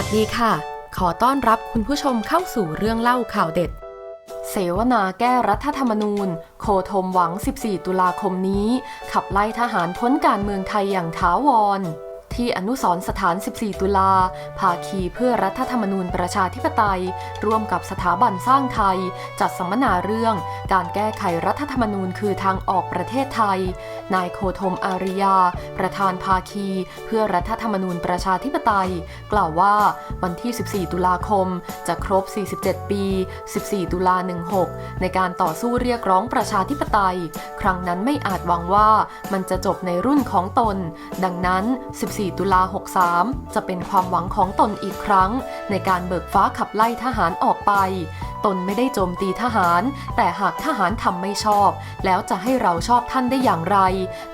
ัสดีค่ะ ขอต้อนรับคุณผู้ชมเข้าสู่เรื่องเล่าข่าวเด็ด เสวนาแก้รัฐธรรมนูญ โคธมหวัง 14 ตุลาคมนี้ ขับไล่ทหารพ้นการเมืองไทยอย่างท้าวร ที่อนุสรสถาน 14 ตุลา ภาคีเพื่อรัฐธรรมนูญประชาธิปไตย ร่วมกับสถาบันสร้างไทย จัดสัมมนาเรื่อง การแก้ไขรัฐธรรมนูญคือทางออกประเทศไทย นายโคธมอาริยา ประธานภาคี เพื่อรัฐธรรมนูญประชาธิปไตย กล่าวว่าวันที่ 14 ตุลาคม จะครบ 47 ปี 14 ตุลา 16 ในการต่อสู้เรียกร้องประชาธิปไตย ครั้งนั้นไม่อาจหวังว่ามันจะจบในรุ่นของตน ดังนั้น 14 4 ตุลา 63 จะเป็นความหวังของตนอีกครั้ง ในการเบิกฟ้าขับไล่ทหารออกไป ตนไม่ได้โจมตีทหาร แต่หากทหารทำไม่ชอบ แล้วจะให้เราชอบท่านได้อย่างไร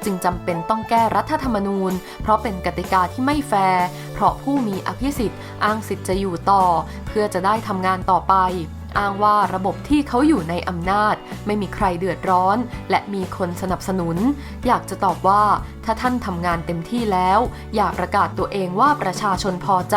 จึงจำเป็นต้องแก้รัฐธรรมนูญ เพราะเป็นกติกาที่ไม่แฟร์เพราะผู้มีอภิสิทธิ์อ้างสิทธิ์จะอยู่ต่อ เพื่อจะได้ทำงานต่อไป อ้างว่าระบบที่เขาอยู่ในอำนาจ ไม่มีใครเดือดร้อน และมีคนสนับสนุน อยากจะตอบว่า ถ้าท่านทำงานเต็มที่แล้ว อย่าประกาศตัวเองว่าประชาชนพอใจ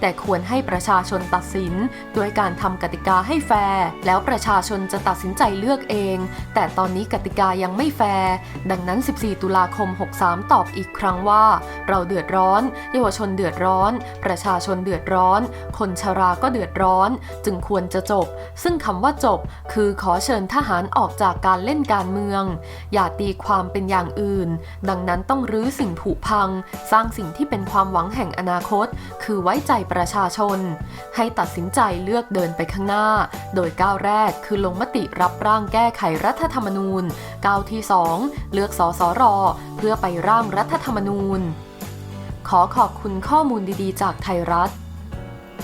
แต่ควรให้ประชาชนตัดสิน ด้วยการทำกติกาให้แฟร์แล้วประชาชนจะตัดสินใจเลือกเอง แต่ตอนนี้กติกายังไม่แฟร์ดังนั้น 14 ตุลาคม 63 ตอบอีกครั้งว่า เราเดือดร้อน เยาวชนเดือดร้อน ประชาชนเดือดร้อน คนชราก็เดือดร้อน จึงควรจะจบซึ่งคำว่าจบคือขอเชิญทหารออกจากการเล่นการเมือง อย่าตีความเป็นอย่างอื่น ดังนั้นต้องรื้อสิ่งผุพัง สร้างสิ่งที่เป็นความหวังแห่งอนาคต คือไว้ใจประชาชน ให้ตัดสินใจเลือกเดินไปข้างหน้า โดยก้าวแรกคือลงมติรับร่างแก้ไขรัฐธรรมนูญก้าวที่ 2 เลือกสสรเพื่อไปร่างรัฐธรรมนูญ ขอขอบคุณข้อมูลดีๆ จากไทยรัฐ